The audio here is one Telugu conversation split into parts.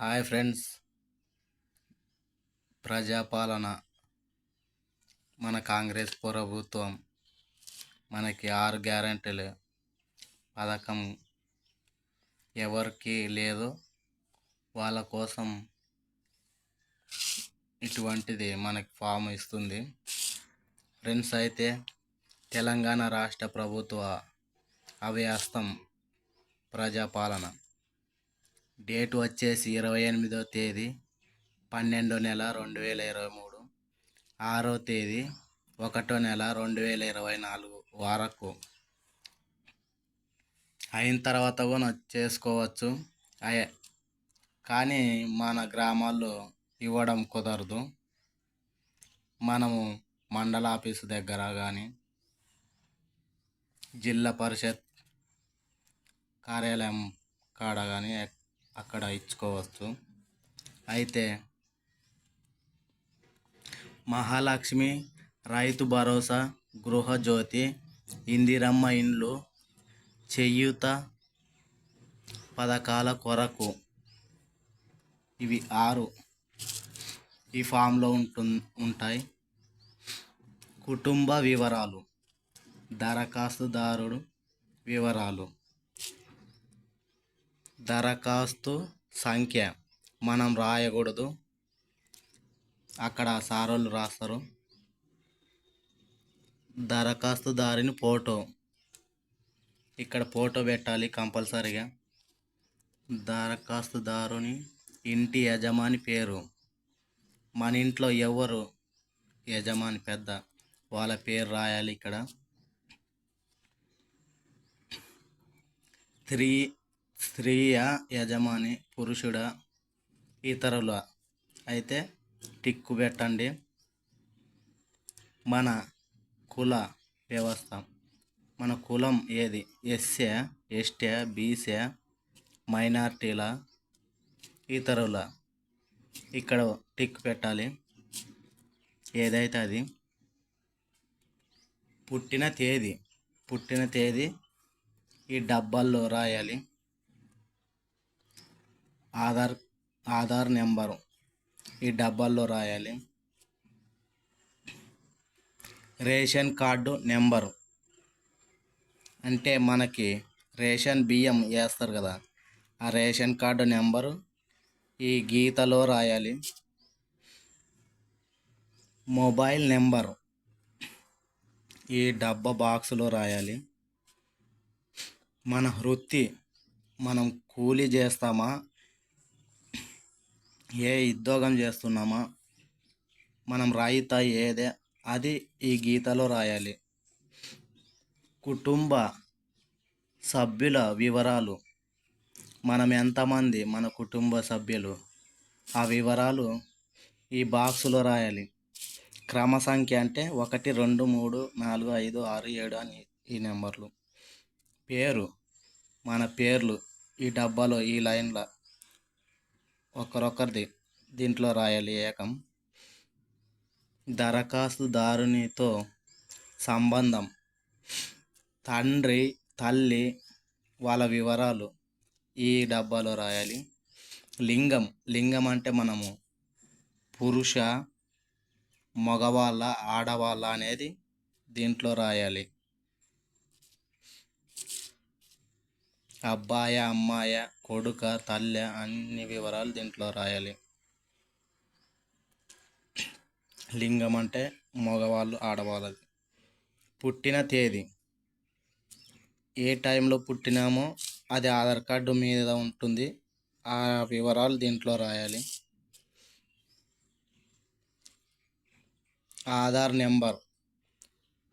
Hi friends. ప్రజాపాలన మన కాంగ్రెస్ ప్రభుత్వం మనకి ఆరు గ్యారంటీలు. పథకం ఎవరికి లేదు వాళ్ళ కోసం ఇటువంటిది మనకి ఫామ్ ఇస్తుంది. ఫ్రెండ్స్ అయితే తెలంగాణ రాష్ట్ర ప్రభుత్వ అవ్యస్తం ప్రజాపాలన. డేట్ వచ్చేసి ఇరవై ఎనిమిదో తేదీ పన్నెండో నెల రెండు వేల ఇరవై మూడు. ఆరో తేదీ ఒకటో నెల రెండు వేల ఇరవై నాలుగు వరకు. అయిన తర్వాత కూడా చేసుకోవచ్చు. అయ్యే కానీ మన గ్రామాల్లో ఇవ్వడం కుదరదు. మనము మండల ఆఫీసు దగ్గర కానీ జిల్లా పరిషత్ కార్యాలయం కాడ కానీ అక్కడ ఇచ్చుకోవచ్చు. అయితే మహాలక్ష్మి రైతు భరోసా గృహజ్యోతి ఇందిరమ్మ ఇండ్లు చేయూత పథకాల కొరకు ఇవి ఆరు ఈ ఫామ్లో ఉంటు ఉంటాయి. కుటుంబ వివరాలు దరఖాస్తుదారుడు వివరాలు. దరఖాస్తు సంఖ్య మనం రాయకూడదు. అక్కడ సారోళ్ళు రాస్తారు. దరఖాస్తుదారుని ఫోటో. ఇక్కడ ఫోటో పెట్టాలి కంపల్సరీగా. దరఖాస్తుదారుని ఇంటి యజమాని పేరు. మన ఇంట్లో ఎవరు? యజమాని పెద్ద. వాళ్ళ పేరు రాయాలి ఇక్కడ. త్రీ స్త్రీయ యజమాని పురుషుడ ఇతరుల. అయితే టిక్కు పెట్టండి. మన కుల వ్యవస్థ. మన కులం ఏది? ఎస్ఏ ఎస్టే బీసే మైనార్టీల ఇతరుల. ఇక్కడ టిక్ పెట్టాలి. ఏదైతే అది? పుట్టిన తేదీ. పుట్టిన తేదీ ఈ డబ్బాల్లో రాయాలి. ఆధార్ ఆధార్ నెంబరు ఈ డబ్బాల్లో రాయాలి. రేషన్ కార్డు నెంబరు అంటే మనకి రేషన్ బియ్యం వేస్తారు కదా ఆ రేషన్ కార్డు నెంబరు ఈ గీతలో రాయాలి. మొబైల్ నెంబరు ఈ డబ్బా బాక్స్లో రాయాలి. మన వృత్తి మనం కూలీ చేస్తామా? ఏ ఉద్యోగం చేస్తున్నామా? మనం రైత ఏదే? అది ఈ గీతలో రాయాలి. కుటుంబ సభ్యుల వివరాలు. మనం ఎంతమంది? మన కుటుంబ సభ్యులు. ఆ వివరాలు ఈ బాక్సులో రాయాలి. క్రమ సంఖ్య అంటే ఒకటి రెండు మూడు నాలుగు ఐదు ఆరు ఏడు అని ఈ నెంబర్లు. పేరు. మన పేర్లు ఈ డబ్బాలో ఈ లైన్లో ఒకరొకరిది. దీంట్లో రాయాలి ఏకం. దరఖాస్తుదారునితో సంబంధం. తండ్రి తల్లి వాళ్ళ వివరాలు ఈ డబ్బాలో రాయాలి. లింగం. లింగం అంటే మనము పురుష మగవాళ్ళ ఆడవాళ్ళ అనేది దీంట్లో రాయాలి. అబ్బాయ అమ్మాయ కొడుక తల్లి అన్ని వివరాలు దీంట్లో రాయాలి. లింగం అంటే మగవాళ్ళు ఆడవాళ్ళది. పుట్టిన తేదీ. ఏ టైంలో పుట్టినామో అది ఆధార్ కార్డు మీద ఉంటుంది. ఆ వివరాలు దీంట్లో రాయాలి. ఆధార్ నెంబర్.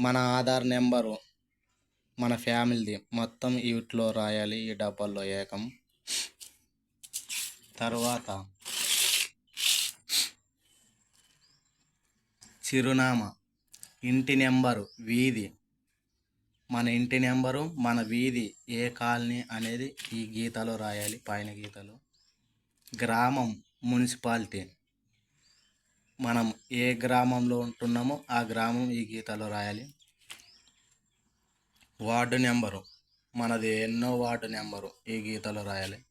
మన ఆధార్ నెంబరు మన ఫ్యామిలీది మొత్తం వీటిలో రాయాలి ఈ డబ్బాల్లో ఏకం. తర్వాత చిరునామా. ఇంటి నెంబరు వీధి. మన ఇంటి నెంబరు మన వీధి ఏ కాలనీ అనేది ఈ గీతలో రాయాలి పైన గీతలో. గ్రామం మున్సిపాలిటీ. మనం ఏ గ్రామంలో ఉంటున్నామో ఆ గ్రామం ఈ గీతలో రాయాలి. Ward number. మనది ఎన్నో వార్డు నెంబరు ఈ గీతలో రాయాలి.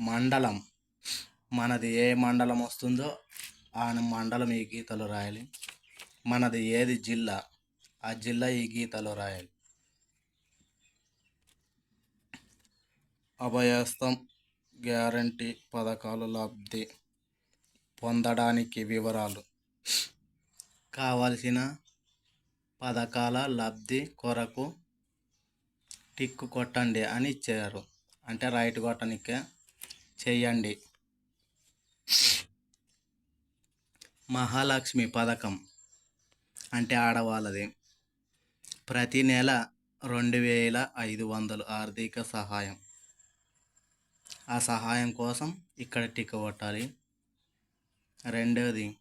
మండలం. మనది ఏ మండలం వస్తుందో ఆ మండలం ఈ గీతలో రాయాలి. మనది ఏది జిల్లా? ఆ జిల్లా ఈ గీతలో రాయాలి. అభయస్తం గ్యారంటీ పథకాలు లబ్ధి పొందడానికి వివరాలు. కావలసిన పథకాల లబ్ధి కొరకు టిక్కు కొట్టండి అని ఇచ్చారు. అంటే రైట్ కొట్టనికే చేయండి మహాలక్ష్మి పథకం అంటే ఆడవాళ్ళది. ప్రతి నెల రెండు వేల ఐదు వందలు ఆర్థిక సహాయం. ఆ సహాయం కోసం ఇక్కడ టిక్ కొట్టాలి. రెండవది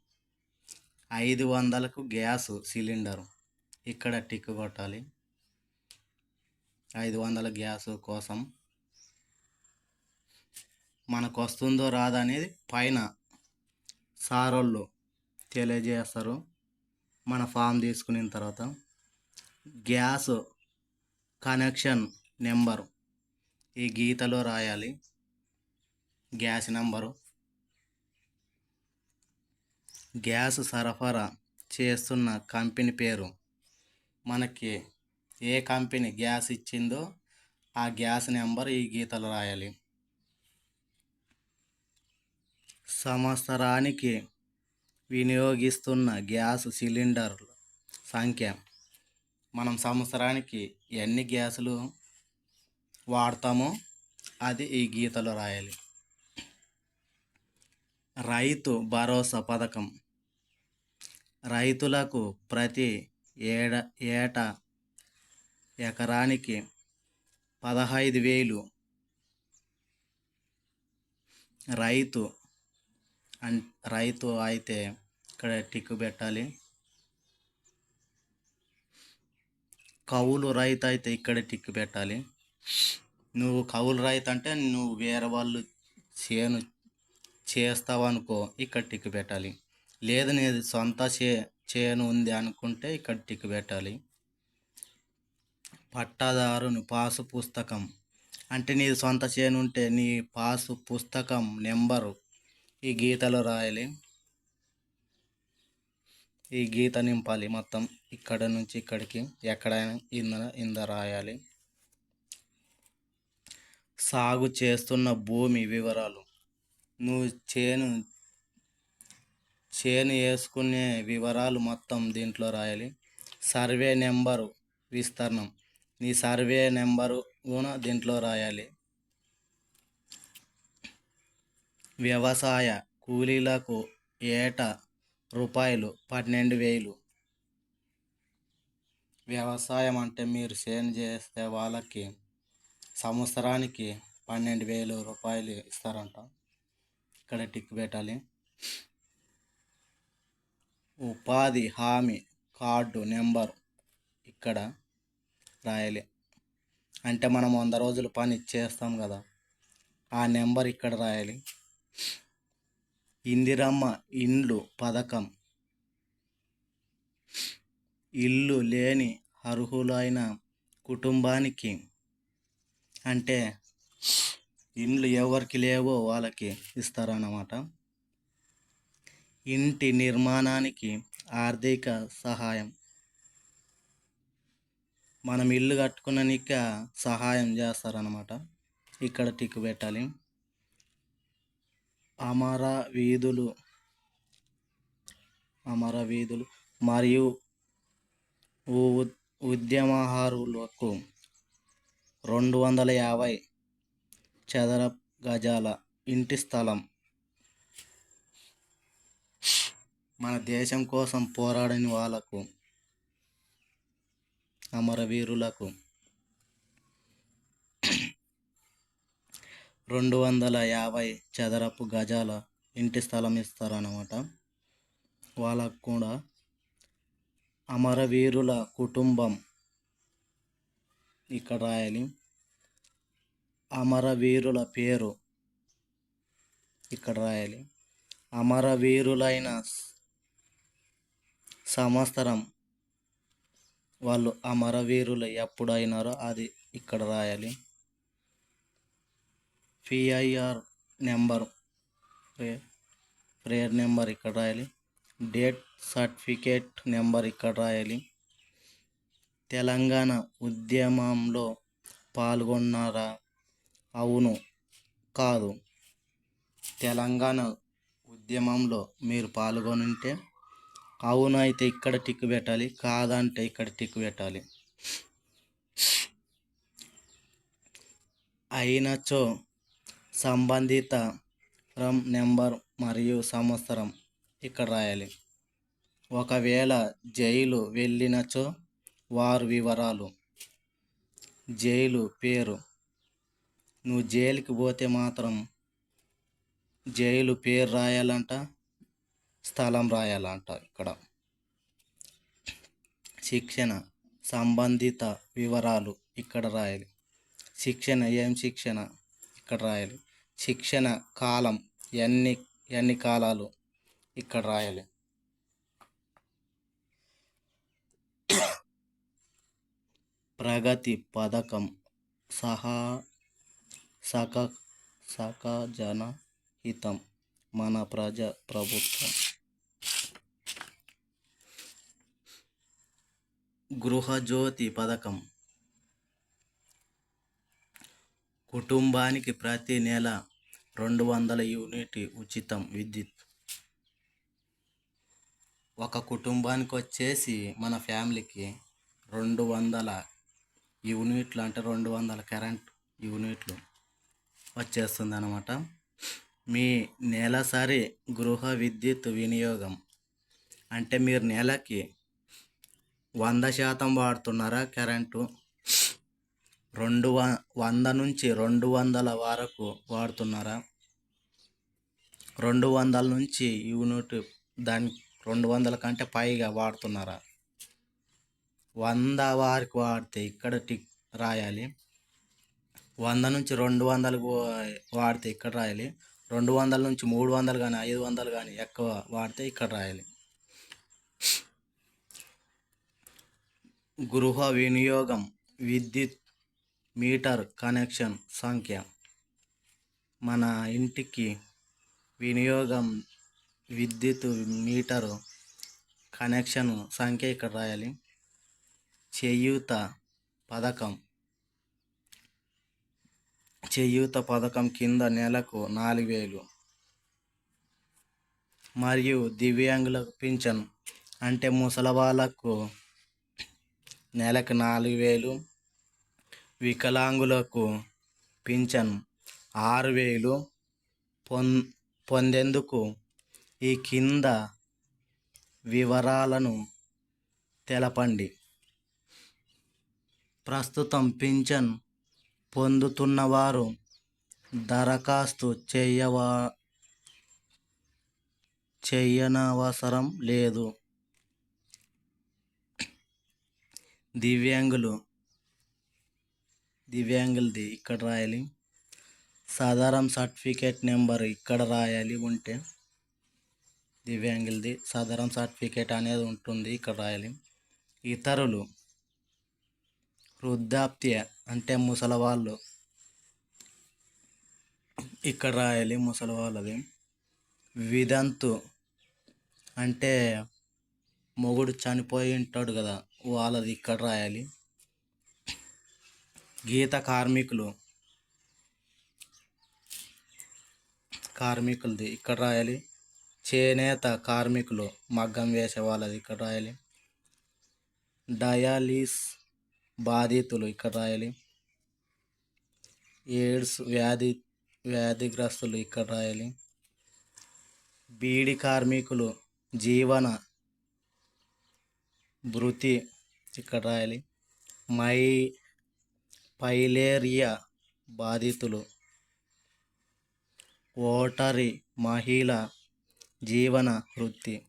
ఐదు వందలకు గ్యాస్ సిలిండర్. ఇక్కడ టిక్ కొట్టాలి. ఐదు వందల గ్యాస్ కోసం మనకు వస్తుందో రాదా అనేది పైన సారోళ్ళు తెలియజేస్తారు. మన ఫామ్ తీసుకున్న తర్వాత గ్యాస్ కనెక్షన్ నెంబరు ఈ గీతలో రాయాలి. Gas number. గ్యాస్ సరఫరా చేస్తున్న కంపెనీ పేరు మనకి ఏ కంపెనీ గ్యాస్ ఇచ్చిందో ఆ గ్యాస్ నెంబర్ ఈ గీతలు రాయాలి. సంవత్సరానికి వినియోగిస్తున్న గ్యాస్ సిలిండర్ సంఖ్య. మనం సంవత్సరానికి ఎన్ని గ్యాసులు వాడతామో అది ఈ గీతలో రాయాలి. రైతు భరోసా పథకం. రైతులకు ప్రతి ఏడ ఏటా ఎకరానికి పదహైదు వేలు రైతు అన్ రైతు అయితే ఇక్కడ టిక్కు పెట్టాలి. కవులు రైతు అయితే ఇక్కడ టిక్కు పెట్టాలి. నువ్వు కవులు రైతు అంటే నువ్వు వేరే వాళ్ళు చేను చేస్తావనుకో ఇక్కడ టిక్కు పెట్టాలి. లేదు నేను సొంత చే చేను ఉంది అనుకుంటే ఇక్కడ టిక్ పెట్టాలి. పట్టాదారుని పాసు పుస్తకం. అంటే నీ సొంత చేను ఉంటే నీ పాసు పుస్తకం నెంబరు ఈ గీతలో రాయాలి. ఈ గీత నింపాలి మొత్తం ఇక్కడ నుంచి ఇక్కడికి ఎక్కడైనా ఇంద ఇంద రాయాలి. సాగు చేస్తున్న భూమి వివరాలు. నువ్వు చేను చేను వేసుకునే వివరాలు మొత్తం దీంట్లో రాయాలి. సర్వే నెంబరు విస్తరణం. నీ సర్వే నెంబరు కూడా దీంట్లో రాయాలి. వ్యవసాయ కూలీలకు ఏటా రూపాయలు? పన్నెండు వేలు. వ్యవసాయం అంటే మీరు చేను చేస్తే వాళ్ళకి సంవత్సరానికి పన్నెండు వేలు రూపాయలు ఇస్తారంట. ఇక్కడ టిక్ పెట్టాలి. ఉపాధి హామీ కార్డు నెంబర్ ఇక్కడ రాయాలి. అంటే మనం వంద రోజులు పని చేస్తాం కదా ఆ నెంబర్ ఇక్కడ రాయాలి. ఇందిరమ్మ ఇండ్లు పథకం. ఇల్లు లేని అర్హులైన కుటుంబానికి అంటే ఇండ్లు ఎవరికి లేవో వాళ్ళకి ఇస్తారన్నమాట. ఇంటి నిర్మాణానికి ఆర్థిక సహాయం. మనం ఇల్లు కట్టుకున్నాక సహాయం చేస్తారనమాట ఇక్కడ టిక్ పెట్టాలి. అమర వీధులు అమర వీధులు మరియు ఉ- ఉద్యమహారులకు రెండు వందల యాభై చదర గజాల ఇంటి స్థలం మన దేశం కోసం పోరాడిన వాళ్ళకు అమరవీరులకు రెండు వందల యాభై చదరపు గజాల ఇంటి స్థలం ఇస్తారన్నమాట. వాళ్ళకు కూడా అమరవీరుల కుటుంబం ఇక్కడ రాయాలి. అమరవీరుల పేరు ఇక్కడ రాయాలి. అమరవీరులైన సంవత్సరం వాళ్ళు అమరవీరులు ఎప్పుడు అయినారో అది ఇక్కడ రాయాలి. PIR number. ప్రేయర్ నెంబర్ ఇక్కడ రాయాలి. డేట్ సర్టిఫికేట్ నెంబర్ ఇక్కడ రాయాలి. తెలంగాణ ఉద్యమంలో పాల్గొన్నారా? అవును. కాదు. తెలంగాణ ఉద్యమంలో మీరు పాల్గొనుంటే అవును అయితే ఇక్కడ టిక్ పెట్టాలి కాదంటే ఇక్కడ టిక్ పెట్టాలి. అయినచో సంబంధిత ఫ్రమ్ నెంబర్ మరియు సంవత్సరం ఇక్కడ రాయాలి. ఒకవేళ జైలు వెళ్ళినచో వారు వివరాలు. జైలు పేరు. నువ్వు జైలుకి పోతే మాత్రం జైలు పేరు రాయాలంట. స్థలం రాయాలంట ఇక్కడ. శిక్షణ సంబంధిత వివరాలు ఇక్కడ రాయాలి. శిక్షణ ఏం శిక్షణ? ఇక్కడ రాయాలి. శిక్షణ కాలం ఎన్ని ఎన్ని కాలాలు? ఇక్కడ రాయాలి. ప్రగతి పథకం సహా సక సకజన హితం మన ప్రజ ప్రభుత్వం. గృహజ్యోతి పథకం కుటుంబానికి ప్రతి నెల రెండు వందల యూనిట్ ఉచితం విద్యుత్. ఒక కుటుంబానికి వచ్చేసి మన ఫ్యామిలీకి రెండు వందల యూనిట్లు అంటే రెండు వందల కరెంట్ యూనిట్లు వచ్చేస్తుంది అనమాట మీ నెలసరి గృహ విద్యుత్ వినియోగం అంటే మీరు నెలకి వంద శాతం వాడుతున్నారా కరెంటు? రెండు వ వంద నుంచి రెండు వందల వరకు వాడుతున్నారా? రెండు వందల నుంచి యూనిట్ దాని రెండు వందల కంటే పైగా వాడుతున్నారా? వంద వారికి వాడితే ఇక్కడ టిక్ రాయాలి. వంద నుంచి రెండు వందలకు వాడితే ఇక్కడ రాయాలి. రెండు వందల నుంచి మూడు వందలు కానీ ఐదు వందలు కానీ ఎక్కువ వాడితే ఇక్కడ రాయాలి. గృహ వినియోగం విద్యుత్ మీటర్ కనెక్షన్ సంఖ్య. మన ఇంటికి వినియోగం విద్యుత్ మీటరు కనెక్షన్ సంఖ్య ఇక్కడ రాయాలి. చేయూత పథకం. చేయూత పథకం కింద నెలకు నాలుగు వేలు. మరియు దివ్యాంగులకు పింఛన్. అంటే ముసలి వాళ్ళకు నెలకు నాలుగు వేలు వికలాంగులకు పింఛన్ ఆరు వేలు పొం పొందేందుకు ఈ కింద వివరాలను తెలపండి. ప్రస్తుతం పింఛన్ పొందుతున్నవారు దరఖాస్తు చేయవా చేయనవసరం లేదు. దివ్యాంగులు. దివ్యాంగులది ఇక్కడ రాయాలి. సాధారణ సర్టిఫికేట్ నెంబర్ ఇక్కడ రాయాలి ఉంటే దివ్యాంగులది సాధారణ సర్టిఫికేట్ అనేది ఉంటుంది ఇక్కడ రాయాలి. ఇతరులు వృద్ధాప్య అంటే ముసలవాళ్ళు. ఇక్కడ రాయాలి ముసలి వాళ్ళది విదంతు అంటే మొగుడు చనిపోయి ఉంటాడు కదా. వాళ్ళది ఇక్కడ రాయాలి. గీత కార్మికులు. కార్మికులది ఇక్కడ రాయాలి. చేనేత కార్మికులు మగ్గం వేసే వాళ్ళది ఇక్కడ రాయాలి. డయాలిస్ బాధితులు ఇక్కడ రాయాలి. ఎయిడ్స్ వ్యాధి వ్యాధిగ్రస్తులు ఇక్కడ రాయాలి. బీడి కార్మికులు జీవన భృతి ఇక్కడ రాయాలి. మై పైలేరియా బాధితులు. ఓటరి మహిళ జీవన వృత్తి.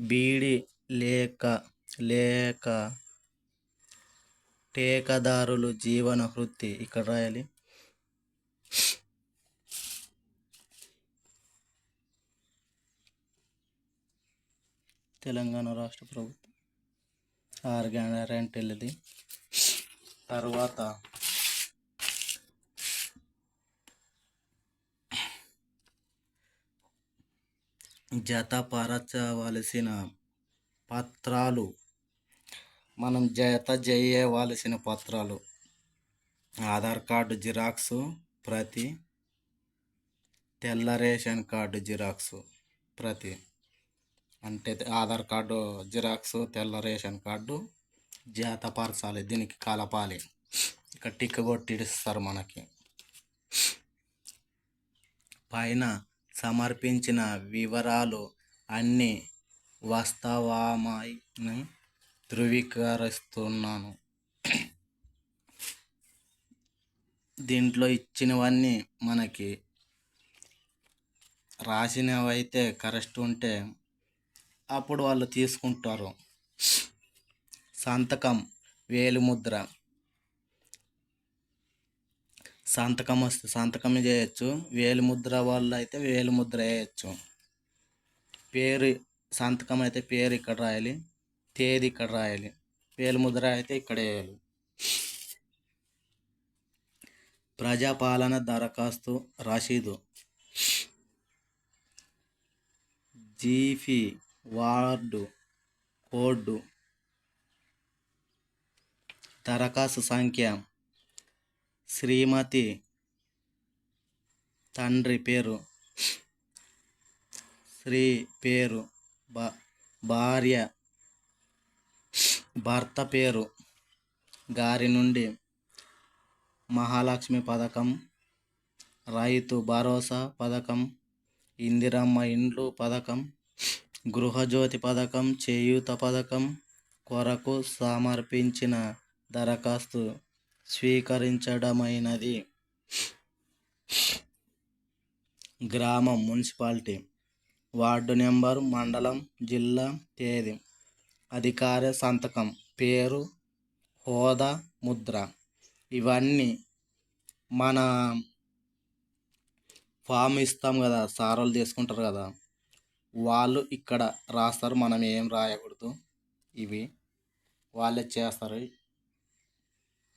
బీడి లేక లేక టేకదారులు జీవన వృత్తి. ఇక్కడ రాయాలి. తెలంగాణ రాష్ట్ర ప్రభుత్వం. ఆరు గ్యారెంటీలది తర్వాత జతపరచవలసిన పత్రాలు మనం జత చేయవలసిన పత్రాలు ఆధార్ కార్డు జిరాక్స్ ప్రతి తెల్ల రేషన్ కార్డు జిరాక్స్ ప్రతి అంటే ఆధార్ కార్డు జిరాక్స్ తెల్ల రేషన్ కార్డు జాతపరచాలి దీనికి కలపాలి. ఇక టిక్ కొట్టి ఇస్తారు మనకి. పైన సమర్పించిన వివరాలు అన్నీ వాస్తవమని ధృవీకరిస్తున్నాను. దీంట్లో ఇచ్చినవన్నీ మనకి రాసినవైతే కరెక్ట్ ఉంటే అప్పుడు వాళ్ళు తీసుకుంటారు. సంతకం వేలిముద్ర. సంతకం వస్తే సంతకం చేయొచ్చు. వేలిముద్ర వాళ్ళు అయితే వేలిముద్ర వేయచ్చు. పేరు సంతకం అయితే పేరు ఇక్కడ రాయాలి. తేదీ ఇక్కడ రాయాలి. వేలిముద్ర అయితే ఇక్కడ వేయాలి. ప్రజాపాలన దరఖాస్తు రసీదు జీఫీ వార్డు కోడ్ దరఖాస్తు సంఖ్య శ్రీమతి తండ్రి పేరు శ్రీ పేరు భార్య భర్త పేరు గారి నుండి మహాలక్ష్మి పథకం రైతు భరోసా పథకం ఇందిరమ్మ ఇండ్లు పథకం గృహజ్యోతి పథకం చేయూత పథకం కొరకు సమర్పించిన దరఖాస్తు స్వీకరించడమైనది. గ్రామం మున్సిపాలిటీ. వార్డు నెంబర్ మండలం జిల్లా తేదీ. అధికార సంతకం. పేరు హోదా ముద్ర. ఇవన్నీ మన ఫామ్ ఇస్తాం కదా సారోలు తీసుకుంటారు కదా. వాళ్ళు ఇక్కడ రాస్తారు మనం ఏం రాయకూడదు. ఇవి వాళ్ళే చేస్తారు.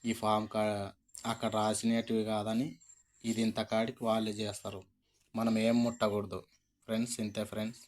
ఈ ఫామ్ కా అక్కడ రాసినటివి కాదని ఇది ఇంత కాడికి వాళ్ళే చేస్తారు. మనం ఏం ముట్టకూడదు. ఫ్రెండ్స్ ఇంతే ఫ్రెండ్స్.